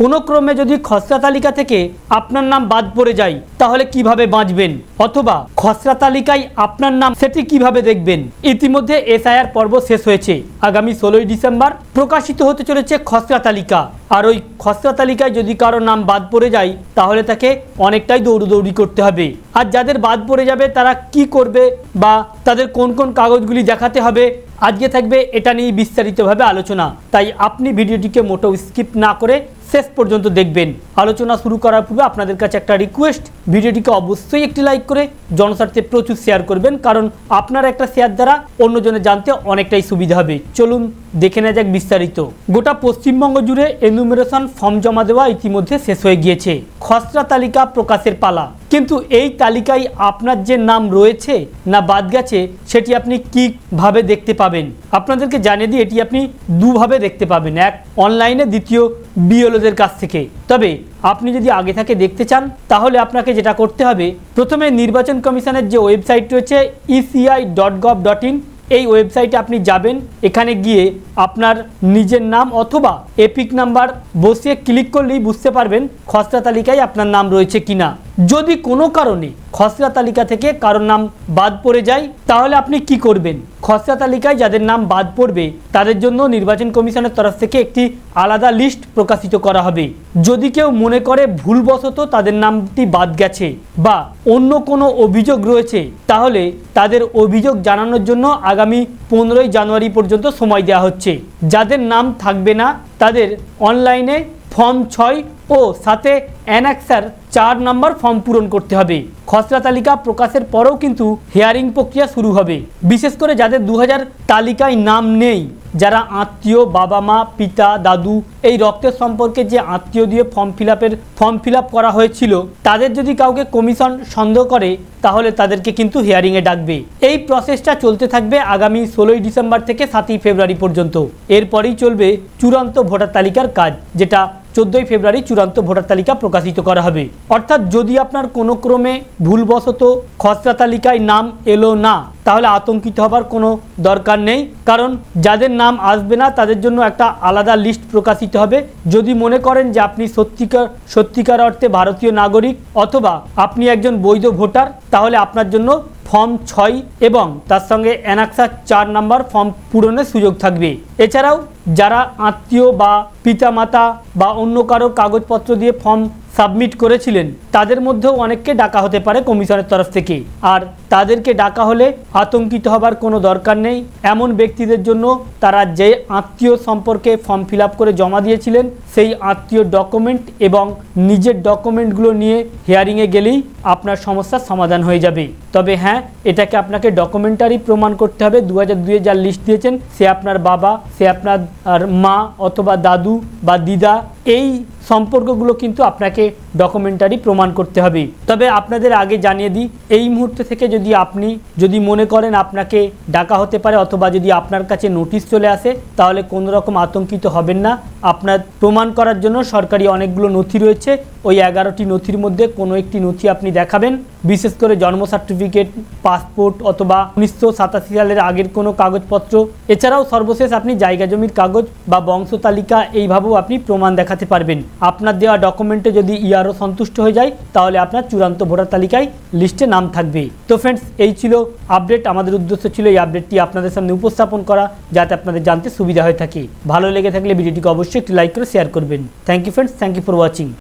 কোনো ক্রমে যদি খসড়া তালিকা থেকে আপনার নাম বাদ পড়ে যায়, তাহলে কীভাবে বাঁচবেন? অথবা খসড়া তালিকায় আপনার নাম সেটি কীভাবে দেখবেন? ইতিমধ্যে এসআইআর পর্ব শেষ হয়েছে। আগামী ষোলোই ডিসেম্বর প্রকাশিত হতে চলেছে খসড়া তালিকা। আর ওই খসড়া তালিকায় যদি কারও নাম বাদ পড়ে যায়, তাহলে তাকে অনেকটাই দৌড়দৌড়ি করতে হবে। আর যাদের বাদ পড়ে যাবে, তারা কি করবে বা তাদের কোন কোন কাগজগুলি দেখাতে হবে, আজকে থাকবে এটা নিয়ে বিস্তারিতভাবে আলোচনা। তাই আপনি ভিডিওটিকে মোটেও স্কিপ না করে শেষ পর্যন্ত দেখবেন। আলোচনা শুরু করার পূর্বে আপনাদের কাছে একটা রিকোয়েস্ট ভিডিওটিকে অবশ্যই একটি লাইক করে জনস্বার্থে প্রচুর শেয়ার করবেন, কারণ আপনার একটা শেয়ার দ্বারা অন্যজনে জানতে অনেকটাই সুবিধা হবে। চলুন দেখে নেওয়া যাক বিস্তারিত। গোটা পশ্চিমবঙ্গ জুড়ে এনুমেরেশন ফর্ম জমা দেওয়া ইতিমধ্যে শেষ হয়ে গিয়েছে। খসড়া তালিকা প্রকাশের পালা। কিন্তু এই তালিকায় আপনার যে নাম রয়েছে না বাদ গেছে, সেটি আপনি কীভাবে দেখতে পাবেন? আপনাদেরকে জানিয়ে দিই, এটি আপনি দুভাবে দেখতে পাবেন। এক অনলাইনে দ্বিতীয় বিএলওদের কাছ থেকে। তবে আপনি যদি আগে থেকে দেখতে চান, তাহলে আপনাকে যেটা করতে হবে, প্রথমে নির্বাচন কমিশনের যে ওয়েবসাইট রয়েছে ECI dot gov dot in এই ওয়েবসাইটে আপনি যাবেন। এখানে গিয়ে আপনার নিজের নাম অথবা এপিক নাম্বার বসিয়ে ক্লিক করলেই বুঝতে পারবেন খসড়া তালিকায় আপনার নাম রয়েছে কিনা। যদি কোনো কারণে খসড়া তালিকা থেকে কারোর নাম বাদ পড়ে যায়, তাহলে আপনি কি করবেন? খসড়া তালিকায় যাদের নাম বাদ পড়বে, তাদের জন্য নির্বাচন কমিশনের তরফ থেকে একটি আলাদা লিস্ট প্রকাশিত করা হবে। যদি কেউ মনে করে ভুলবশত তাদের নামটি বাদ গেছে বা অন্য কোনো অভিযোগ রয়েছে, তাহলে তাদের অভিযোগ জানানোর জন্য আগামী পনেরোই জানুয়ারি পর্যন্ত সময় দেওয়া হচ্ছে। যাদের নাম থাকবে না, তাদের অনলাইনে ফর্ম ছয় ও সাথে অ্যানাক্সার চার নম্বর ফর্ম পূরণ করতে হবে। খসড়া তালিকা প্রকাশের পরেও কিন্তু হিয়ারিং প্রক্রিয়া শুরু হবে। বিশেষ করে যাদের দু হাজার তালিকায় নাম নেই, যারা আত্মীয় বাবা মা পিতা, দাদু, এই রক্তের সম্পর্কে যে আত্মীয় দিয়ে ফর্ম ফিল ফর্ম ফিল করা হয়েছিল, তাদের যদি কাউকে কমিশন সন্দেহ করে, তাহলে তাদেরকে কিন্তু হিয়ারিংয়ে ডাকবে। এই প্রসেসটা চলতে থাকবে আগামী ষোলোই ডিসেম্বর থেকে সাতই ফেব্রুয়ারি পর্যন্ত। এরপরেই চলবে চূড়ান্ত ভোটার তালিকার কাজ, যেটা চোদ্দোই ফেব্রুয়ারি চূড়ান্ত ভোটার তালিকা প্রকাশিত করা হবে। অর্থাৎ যদি আপনার কোনো ক্রমে ভুলবশত খসড়া তালিকায় নাম এলো না, তাহলে আতঙ্কিত হবার কোনো দরকার নেই। কারণ যাদের নাম আসবে না, তাদের জন্য একটা আলাদা লিস্ট প্রকাশিত হবে। যদি মনে করেন যে আপনি সত্যিকার সত্যিকার অর্থে ভারতীয় নাগরিক অথবা আপনি একজন বৈধ ভোটার, তাহলে আপনার জন্য ফর্ম ছয় এবং তার সঙ্গে অ্যানাক্সার চার নাম্বার ফর্ম পূরণের সুযোগ থাকবে। এছাড়াও যারা আত্মীয় বা পিতামাতা বা অন্য কারও কাগজপত্র দিয়ে ফর্ম সাবমিট করেছিলেন, তাদের মধ্যেও অনেককে ডাকা হতে পারে কমিশনের তরফ থেকে। আর তাদেরকে ডাকা হলে আতঙ্কিত হবার কোনো দরকার নেই। এমন ব্যক্তিদের জন্য তারা যে আত্মীয় সম্পর্কে ফর্ম ফিল করে জমা দিয়েছিলেন, সেই আত্মীয় ডকুমেন্ট এবং নিজের ডকুমেন্টগুলো নিয়ে হিয়ারিংয়ে গেলেই আপনার সমস্যার সমাধান হয়ে যাবে। তবে হ্যাঁ এটাকে আপনাকে ডকুমেন্টারি প্রমাণ করতে হবে। দু হাজার দুয়ে যার লিস্ট দিয়েছেন, সে আপনার বাবা, সে আপনার মা অথবা দাদু বা দিদা, এই সম্পর্কগুলো কিন্তু আপনাকে ডকুমেন্টারি প্রমাণ করতে হবে। তবে আপনাদের আগে জানিয়ে দিই, এই মুহূর্তে থেকে যদি আপনি, যদি মনে করেন আপনাকে ডাকা হতে পারে অথবা যদি আপনার কাছে নোটিশ চলে আসে, তাহলে কোনো রকম আতঙ্কিত হবেন না। আপনার প্রমাণ করার জন্য সরকারি অনেকগুলো নথি রয়েছে। ওই এগারোটি নথির মধ্যে কোনো একটি নথি আপনি দেখাবেন। বিশেষ করে জন্ম সার্টিফিকেট পাসপোর্ট অথবা উনিশশো সাতাশি সালের আগের কোনো কাগজপত্র। এছাড়াও সর্বশেষ আপনি জায়গা জমির কাগজ বা বংশ তালিকা এইভাবেও আপনি প্রমাণ দেখাতে পারবেন। আপনার দেওয়া ডকুমেন্টে যদি ইয়ারও সন্তুষ্ট হয়ে যায়, তাহলে আপনার চূড়ান্ত ভোটার তালিকায় লিস্টে নাম থাকবে। তো ফ্রেন্ডস এই ছিল আপডেট আমাদের উদ্দেশ্য ছিল এই আপডেটটি আপনাদের সামনে উপস্থাপন করা, যাতে আপনাদের জানতে সুবিধা হয়ে থাকে। ভালো লেগে থাকলে ভিডিওটিকে অবশ্যই একটি লাইক করে শেয়ার করবেন। Thank you friends thank you for watching